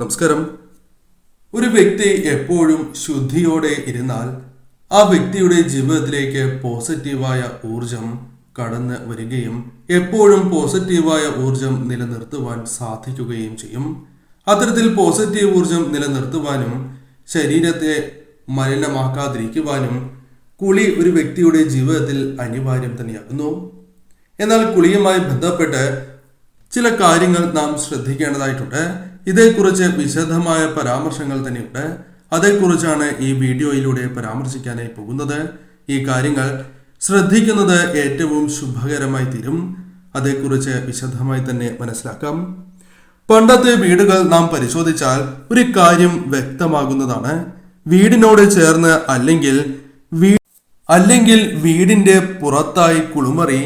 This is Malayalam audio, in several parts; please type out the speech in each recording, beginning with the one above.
നമസ്കാരം. ഒരു വ്യക്തി എപ്പോഴും ശുദ്ധിയോടെ ഇരുന്നാൽ ആ വ്യക്തിയുടെ ജീവിതത്തിലേക്ക് പോസിറ്റീവായ ഊർജം കടന്ന് വരികയും എപ്പോഴും പോസിറ്റീവായ ഊർജം നിലനിർത്തുവാൻ സാധിക്കുകയും ചെയ്യും. അത്തരത്തിൽ പോസിറ്റീവ് ഊർജം നിലനിർത്തുവാനും ശരീരത്തെ മലിനമാക്കാതിരിക്കുവാനും കുളി ഒരു വ്യക്തിയുടെ ജീവിതത്തിൽ അനിവാര്യം തന്നെയാകുന്നു. എന്നാൽ കുളിയുമായി ബന്ധപ്പെട്ട് ചില കാര്യങ്ങൾ നാം ശ്രദ്ധിക്കേണ്ടതായിട്ടുണ്ട്. ഇതേക്കുറിച്ച് വിശദമായ പരാമർശങ്ങൾ തന്നെയുണ്ട്. അതേക്കുറിച്ചാണ് ഈ വീഡിയോയിലൂടെ പരാമർശിക്കാനായി പോകുന്നത്. ഈ കാര്യങ്ങൾ ശ്രദ്ധിക്കുന്നത് ഏറ്റവും ശുഭകരമായി തീരും. അതേക്കുറിച്ച് വിശദമായി തന്നെ മനസ്സിലാക്കാം. പണ്ടത്തെ വീടുകൾ നാം പരിശോധിച്ചാൽ ഒരു കാര്യം വ്യക്തമാകുന്നതാണ്. വീടിനോട് ചേർന്ന് അല്ലെങ്കിൽ വീ അല്ലെങ്കിൽ വീടിന്റെ പുറത്തായി കുളിമുറി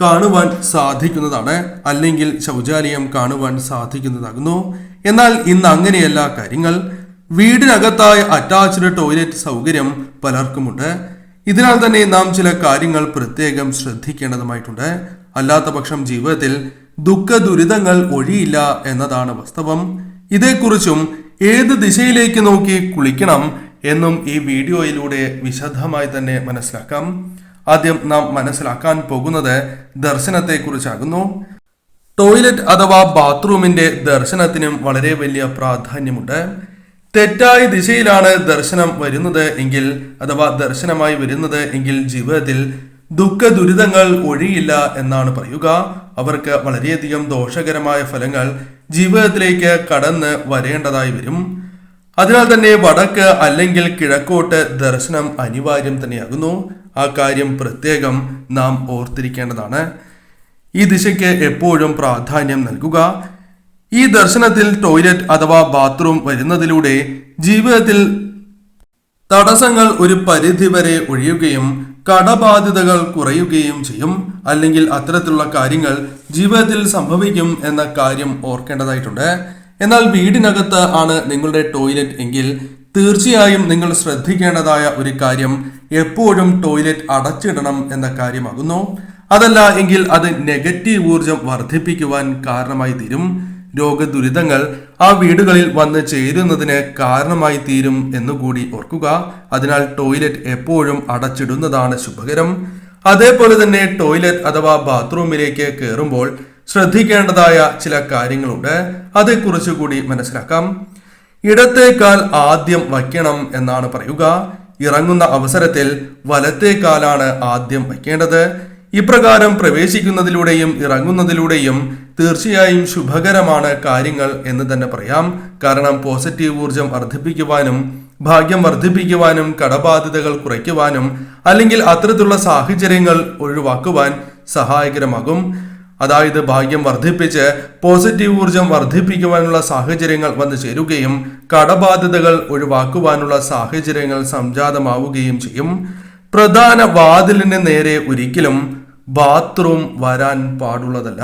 കാണുവാൻ സാധിക്കുന്നതാണ്. അല്ലെങ്കിൽ ശൗചാലയം കാണുവാൻ സാധിക്കുന്നതാകുന്നു. എന്നാൽ ഇന്ന് അങ്ങനെയല്ല കാര്യങ്ങൾ. വീടിനകത്തായ അറ്റാച്ച്ഡ് ടോയ്ലറ്റ് സൗകര്യം പലർക്കുമുണ്ട്. ഇതിനാൽ തന്നെ നാം ചില കാര്യങ്ങൾ പ്രത്യേകം ശ്രദ്ധിക്കേണ്ടതുമായിട്ടുണ്ട്. അല്ലാത്ത പക്ഷം ജീവിതത്തിൽ ദുഃഖ ദുരിതങ്ങൾ ഒഴിയില്ല എന്നതാണ് വാസ്തവം. ഇതേക്കുറിച്ചും ഏത് ദിശയിലേക്ക് നോക്കി കുളിക്കണം എന്നും ഈ വീഡിയോയിലൂടെ വിശദമായി തന്നെ മനസ്സിലാക്കാം. ആദ്യം നാം മനസ്സിലാക്കാൻ പോകുന്നത് ദർശനത്തെ ദർശനത്തെക്കുറിച്ചാകുന്നു. ടോയ്ലറ്റ് അഥവാ ബാത്റൂമിന്റെ ദർശനത്തിനും വളരെ വലിയ പ്രാധാന്യമുണ്ട്. തെറ്റായ ദിശയിലാണ് ദർശനം വരുന്നത് എങ്കിൽ അഥവാ ദർശനമായി വരുന്നത് എങ്കിൽ ജീവിതത്തിൽ ദുഃഖ ദുരിതങ്ങൾ ഒഴിയില്ല എന്നാണ് പറയുക. അവർക്ക് വളരെയധികം ദോഷകരമായ ഫലങ്ങൾ ജീവിതത്തിലേക്ക് കടന്ന് വരേണ്ടതായി വരും. അതിനാൽ തന്നെ വടക്ക് അല്ലെങ്കിൽ കിഴക്കോട്ട് ദർശനം അനിവാര്യം തന്നെയാകുന്നു. ആ കാര്യം പ്രത്യേകം നാം ഓർത്തിരിക്കേണ്ടതാണ്. ഈ ദിശയ്ക്ക് എപ്പോഴും പ്രാധാന്യം നൽകുക. ഈ ദർശനത്തിൽ ടോയ്ലറ്റ് അഥവാ ബാത്റൂം വരുന്നതിലൂടെ ജീവിതത്തിൽ തടസ്സങ്ങൾ ഒരു പരിധി വരെ ഒഴിയുകയും കടബാധ്യതകൾ കുറയുകയും ചെയ്യും. അല്ലെങ്കിൽ അത്തരത്തിലുള്ള കാര്യങ്ങൾ ജീവിതത്തിൽ സംഭവിക്കും എന്ന കാര്യം ഓർക്കേണ്ടതായിട്ടുണ്ട്. എന്നാൽ വീടിനകത്ത് ആണ് നിങ്ങളുടെ ടോയ്ലറ്റ് എങ്കിൽ തീർച്ചയായും നിങ്ങൾ ശ്രദ്ധിക്കേണ്ടതായ ഒരു കാര്യം എപ്പോഴും ടോയ്ലറ്റ് അടച്ചിടണം എന്ന കാര്യമാകുന്നു. അതല്ല എങ്കിൽ അത് നെഗറ്റീവ് ഊർജം വർദ്ധിപ്പിക്കുവാൻ കാരണമായി തീരും. രോഗദുരിതങ്ങൾ ആ വീടുകളിൽ വന്ന് ചേരുന്നതിന് കാരണമായി തീരും എന്നുകൂടി ഓർക്കുക. അതിനാൽ ടോയ്ലറ്റ് എപ്പോഴും അടച്ചിടുന്നതാണ് ശുഭകരം. അതേപോലെ തന്നെ ടോയ്ലറ്റ് അഥവാ ബാത്റൂമിലേക്ക് കയറുമ്പോൾ ശ്രദ്ധിക്കേണ്ടതായ ചില കാര്യങ്ങളുണ്ട്. അതേക്കുറിച്ച് കൂടി മനസ്സിലാക്കാം. ഇടത്തേക്കാൽ ആദ്യം വയ്ക്കണം എന്നാണ് പറയുക. ഇറങ്ങുന്ന അവസരത്തിൽ വലത്തേക്കാലാണ് ആദ്യം വയ്ക്കേണ്ടത്. ഇപ്രകാരം പ്രവേശിക്കുന്നതിലൂടെയും ഇറങ്ങുന്നതിലൂടെയും തീർച്ചയായും ശുഭകരമാണ് കാര്യങ്ങൾ എന്ന് തന്നെ പറയാം. കാരണം പോസിറ്റീവ് ഊർജം വർദ്ധിപ്പിക്കുവാനും ഭാഗ്യം വർദ്ധിപ്പിക്കുവാനും കടബാധ്യതകൾ കുറയ്ക്കുവാനും അല്ലെങ്കിൽ അത്തരത്തിലുള്ള സാഹചര്യങ്ങൾ ഒഴിവാക്കുവാൻ സഹായകരമാകും. അതായത് ഭാഗ്യം വർദ്ധിപ്പിച്ച് പോസിറ്റീവ് ഊർജം വർദ്ധിപ്പിക്കുവാനുള്ള സാഹചര്യങ്ങൾ വന്നു ചേരുകയും കടബാധ്യതകൾ ഒഴിവാക്കുവാനുള്ള സാഹചര്യങ്ങൾ സംജാതമാവുകയും ചെയ്യും. പ്രധാന വാതിലിന് നേരെ ഒരിക്കലും ബാത്റൂം വരാൻ പാടുള്ളതല്ല.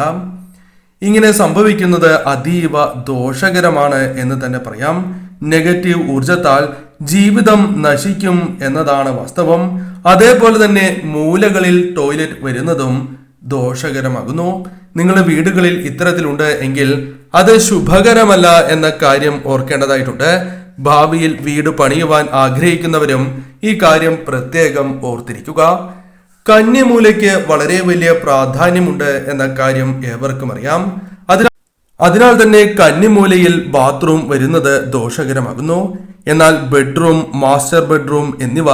ഇങ്ങനെ സംഭവിക്കുന്നത് അതീവ ദോഷകരമാണ് എന്ന് തന്നെ പറയാം. നെഗറ്റീവ് ഊർജത്താൽ ജീവിതം നശിക്കും എന്നതാണ് വാസ്തവം. അതേപോലെ തന്നെ മൂലകളിൽ ടോയ്ലറ്റ് വരുന്നതും ദോഷകരമാകുന്നു. നിങ്ങളുടെ വീടുകളിൽ ഇത്തരത്തിലുണ്ട് എങ്കിൽ അത് ശുഭകരമല്ല എന്ന കാര്യം ഓർക്കേണ്ടതായിട്ടുണ്ട്. ഭാവിയിൽ വീട് പണിയുവാൻ ആഗ്രഹിക്കുന്നവരും ഈ കാര്യം പ്രത്യേകം ഓർത്തിരിക്കുക. കന്യമൂലയ്ക്ക് വളരെ വലിയ പ്രാധാന്യമുണ്ട് എന്ന കാര്യം ഏവർക്കും അറിയാം. അതിനാൽ അതിനാൽ തന്നെ കന്നിമൂലയിൽ ബാത്റൂം വരുന്നത് ദോഷകരമാകുന്നു. എന്നാൽ ബെഡ്റൂം മാസ്റ്റർ ബെഡ്റൂം എന്നിവ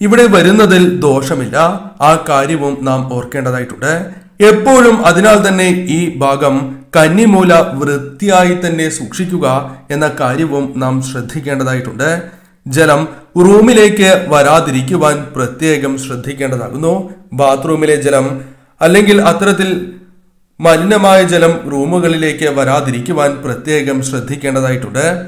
ഇവിടെ വരുന്നതിൽ ദോഷമില്ല. ആ കാര്യവും നാം ഓർക്കേണ്ടതായിട്ടുണ്ട്. എപ്പോഴും അതിനാൽ തന്നെ ഈ ഭാഗം കന്നിമൂല വൃത്തിയായി തന്നെ സൂക്ഷിക്കുക എന്ന കാര്യവും നാം ശ്രദ്ധിക്കേണ്ടതായിട്ടുണ്ട്. ജലം റൂമിലേക്ക് വരാതിരിക്കുവാൻ പ്രത്യേകം ശ്രദ്ധിക്കേണ്ടതാകുന്നു. ബാത്റൂമിലെ ജലം അല്ലെങ്കിൽ അത്തരത്തിൽ മലിനമായ ജലം റൂമുകളിലേക്ക് വരാതിരിക്കുവാൻ പ്രത്യേകം ശ്രദ്ധിക്കേണ്ടതായിട്ടുണ്ട്.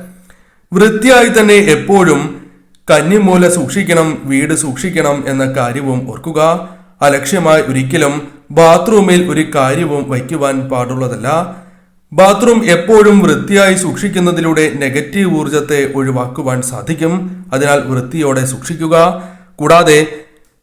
വൃത്തിയായി തന്നെ എപ്പോഴും കന്നിമൂല സൂക്ഷിക്കണം വീട് സൂക്ഷിക്കണം എന്ന കാര്യവും ഓർക്കുക. അലക്ഷ്യമായി ഒരിക്കലും ബാത്റൂമിൽ ഒരു കാര്യവും വയ്ക്കുവാൻ പാടുള്ളതല്ല. ബാത്റൂം എപ്പോഴും വൃത്തിയായി സൂക്ഷിക്കുന്നതിലൂടെ നെഗറ്റീവ് ഊർജത്തെ ഒഴിവാക്കുവാൻ സാധിക്കും. അതിനാൽ വൃത്തിയോടെ സൂക്ഷിക്കുക. കൂടാതെ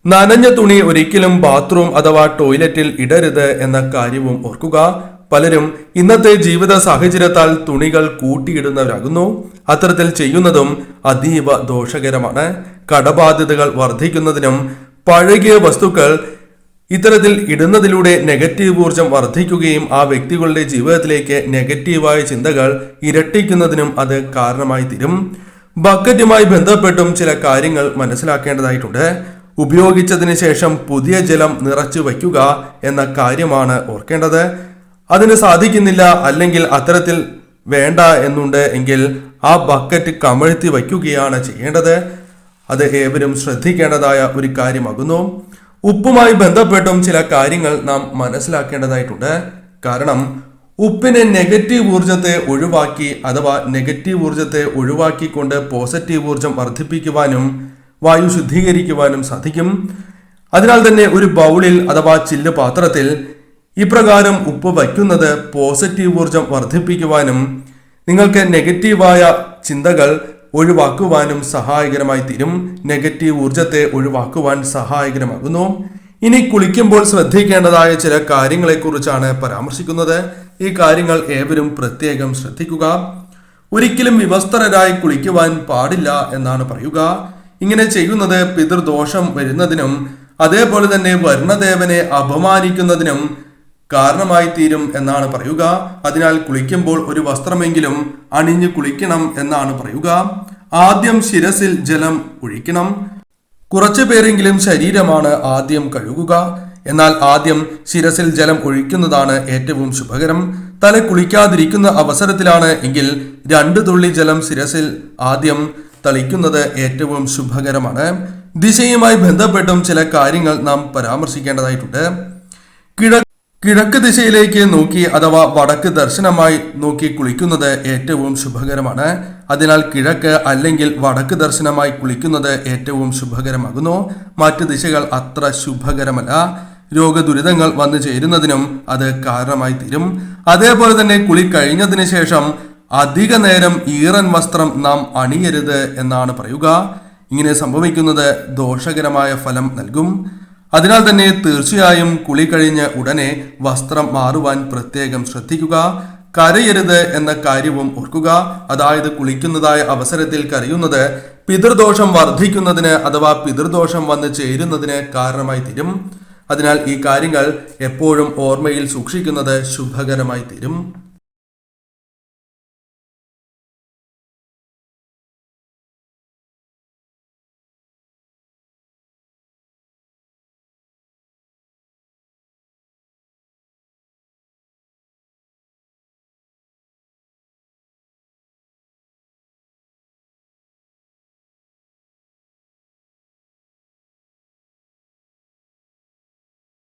നനഞ്ഞ തുണി ഒരിക്കലും ബാത്റൂം അഥവാ ടോയ്ലറ്റിൽ ഇടരുത് എന്ന കാര്യവും ഓർക്കുക. പലരും ഇന്നത്തെ ജീവിത സാഹചര്യത്താൽ തുണികൾ കൂട്ടിയിടുന്നവരാകുന്നു. അത്തരത്തിൽ ചെയ്യുന്നതും അതീവ ദോഷകരമാണ്. കടബാധ്യതകൾ വർദ്ധിക്കുന്നതിനും പഴകിയ വസ്തുക്കൾ ഇത്തരത്തിൽ ഇടുന്നതിലൂടെ നെഗറ്റീവ് ഊർജം വർദ്ധിക്കുകയും ആ വ്യക്തികളുടെ ജീവിതത്തിലേക്ക് നെഗറ്റീവായ ചിന്തകൾ ഇരട്ടിക്കുന്നതിനും അത് കാരണമായി തീരും. ബക്കറ്റുമായി ബന്ധപ്പെട്ടും ചില കാര്യങ്ങൾ മനസ്സിലാക്കേണ്ടതായിട്ടുണ്ട്. ഉപയോഗിച്ചതിന് ശേഷം പുതിയ ജലം നിറച്ചു വയ്ക്കുക എന്ന കാര്യമാണ് ഓർക്കേണ്ടത്. അതിന് സാധിക്കുന്നില്ല അല്ലെങ്കിൽ അത്തരത്തിൽ വേണ്ട എന്നുണ്ട് എങ്കിൽ ആ ബക്കറ്റ് കമഴ്ത്തി വയ്ക്കുകയാണ് ചെയ്യേണ്ടത്. അത് ഏവരും ശ്രദ്ധിക്കേണ്ടതായ ഒരു കാര്യമാകുന്നു. ഉപ്പുമായി ബന്ധപ്പെട്ടും ചില കാര്യങ്ങൾ നാം മനസ്സിലാക്കേണ്ടതായിട്ടുണ്ട്. കാരണം ഉപ്പിനെ നെഗറ്റീവ് ഊർജത്തെ ഒഴിവാക്കി അഥവാ നെഗറ്റീവ് ഊർജത്തെ ഒഴിവാക്കിക്കൊണ്ട് പോസിറ്റീവ് ഊർജം വർദ്ധിപ്പിക്കുവാനും വായു ശുദ്ധീകരിക്കുവാനും സാധിക്കും. അതിനാൽ തന്നെ ഒരു ബൗളിൽ അഥവാ ചില്ല് പാത്രത്തിൽ ഇപ്രകാരം ഉപ്പ് വയ്ക്കുന്നത് പോസിറ്റീവ് ഊർജം വർദ്ധിപ്പിക്കുവാനും നിങ്ങൾക്ക് നെഗറ്റീവായ ചിന്തകൾ ഒഴിവാക്കുവാനും സഹായകരമായി തീരും. നെഗറ്റീവ് ഊർജത്തെ ഒഴിവാക്കുവാൻ സഹായകരമാകുന്നു. ഇനി കുളിക്കുമ്പോൾ ശ്രദ്ധിക്കേണ്ടതായ ചില കാര്യങ്ങളെക്കുറിച്ചാണ് പരാമർശിക്കുന്നത്. ഈ കാര്യങ്ങൾ ഏവരും പ്രത്യേകം ശ്രദ്ധിക്കുക. ഒരിക്കലും വിവസ്ത്രരായി കുളിക്കുവാൻ പാടില്ല എന്നാണ് പറയുക. ഇങ്ങനെ ചെയ്യുന്നത് പിതൃദോഷം വരുന്നതിനും അതേപോലെ തന്നെ വർണദേവനെ അപമാനിക്കുന്നതിനും കാരണമായി തീരും എന്നാണ് പറയുക. അതിനാൽ കുളിക്കുമ്പോൾ ഒരു വസ്ത്രമെങ്കിലും അണിഞ്ഞു കുളിക്കണം എന്നാണ് പറയുക. ആദ്യം ശിരസിൽ ജലം ഒഴിക്കണം. കുറച്ചു പേരെങ്കിലും ശരീരമാണ് ആദ്യം കഴുകുക. എന്നാൽ ആദ്യം ശിരസിൽ ജലം ഒഴിക്കുന്നതാണ് ഏറ്റവും ശുഭകരം. തല കുളിക്കാതിരിക്കുന്ന അവസരത്തിലാണ് എങ്കിൽ രണ്ട് തുള്ളി ജലം ശിരസിൽ ആദ്യം തളിക്കുന്നത് ഏറ്റവും ശുഭകരമാണ്. ദിശയുമായി ബന്ധപ്പെട്ടും ചില കാര്യങ്ങൾ നാം പരാമർശിക്കേണ്ടതായിട്ടുണ്ട്. കിഴ കിഴക്ക് ദിശയിലേക്ക് നോക്കി അഥവാ വടക്ക് ദർശനമായി നോക്കി കുളിക്കുന്നത് ഏറ്റവും ശുഭകരമാണ്. അതിനാൽ കിഴക്ക് അല്ലെങ്കിൽ വടക്ക് ദർശനമായി കുളിക്കുന്നത് ഏറ്റവും ശുഭകരമാകുന്നു. മറ്റ് ദിശകൾ അത്ര ശുഭകരമല്ല. രോഗദുരിതങ്ങൾ വന്നു ചേരുന്നതിനും അത് കാരണമായി തീരും. അതേപോലെ തന്നെ കുളി കഴിഞ്ഞതിന് ശേഷം അധിക നേരം ഈറൻ വസ്ത്രം നാം അണിയരുത് എന്നാണ് പറയുക. ഇങ്ങനെ സംഭവിക്കുന്നത് ദോഷകരമായ ഫലം നൽകും. അതിനാൽ തന്നെ തീർച്ചയായും കുളി കഴിഞ്ഞ ഉടനെ വസ്ത്രം മാറുവാൻ പ്രത്യേകം ശ്രദ്ധിക്കുക കരയരുത് എന്ന കാര്യവും ഓർക്കുക. അതായത് കുളിക്കുന്നതായ അവസരത്തിൽ കരയുന്നത് പിതൃദോഷം വർദ്ധിക്കുന്നതിന് അഥവാ പിതൃദോഷം വന്ന് ചേരുന്നതിന് കാരണമായി തീരും. അതിനാൽ ഈ കാര്യങ്ങൾ എപ്പോഴും ഓർമ്മയിൽ സൂക്ഷിക്കുന്നത് ശുഭകരമായി തീരും.